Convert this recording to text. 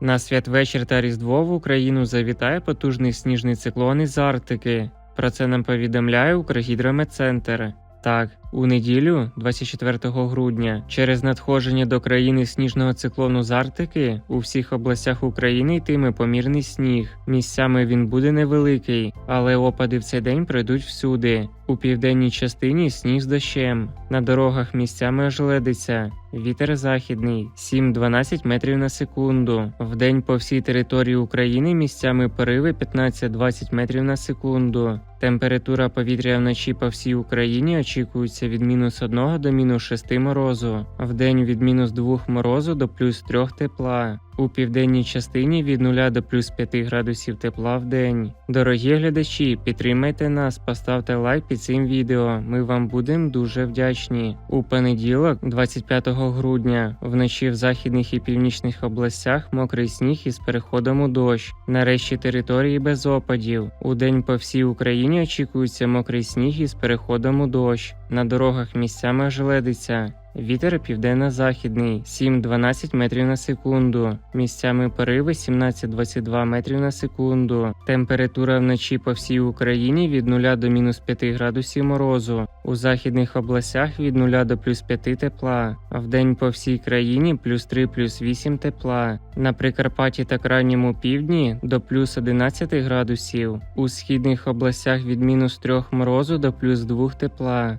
На святвечір та Різдво в Україну завітає потужний сніжний циклон із Арктики. Про це нам повідомляє Укргідрометцентр. Так, у неділю, 24 грудня, через надходження до країни сніжного циклону з Арктики у всіх областях України йтиме помірний сніг. Місцями він буде невеликий, але опади в цей день пройдуть всюди. У південній частині сніг з дощем. На дорогах місцями ожеледиться. Вітер західний 7-12 метрів на секунду. Вдень по всій території України місцями пориви 15-20 метрів на секунду. Температура повітря вночі по всій Україні очікується від мінус 1 до мінус 6 морозу, вдень від мінус 2 морозу до плюс 3 тепла. У південній частині від 0 до плюс 5 градусів тепла в день. Дорогі глядачі, підтримайте нас, поставте лайк під цим відео. Ми вам будемо дуже вдячні. У понеділок, 25 грудня, вночі в західних і північних областях мокрий сніг із переходом у дощ. Нарешті території без опадів. У день по всій Україні очікується мокрий сніг із переходом у дощ. На дорогах місцями ожеледиться. Вітер південно-західний 7-12 метрів на секунду. Місцями пориви 17-22 метрів на секунду. Температура вночі по всій Україні від 0 до мінус 5 градусів морозу. У західних областях від 0 до плюс 5 тепла. А вдень по всій країні плюс 3 плюс 8 тепла. На Прикарпатті та крайньому півдні до плюс 11 градусів. У східних областях від мінус 3 морозу до плюс 2 тепла.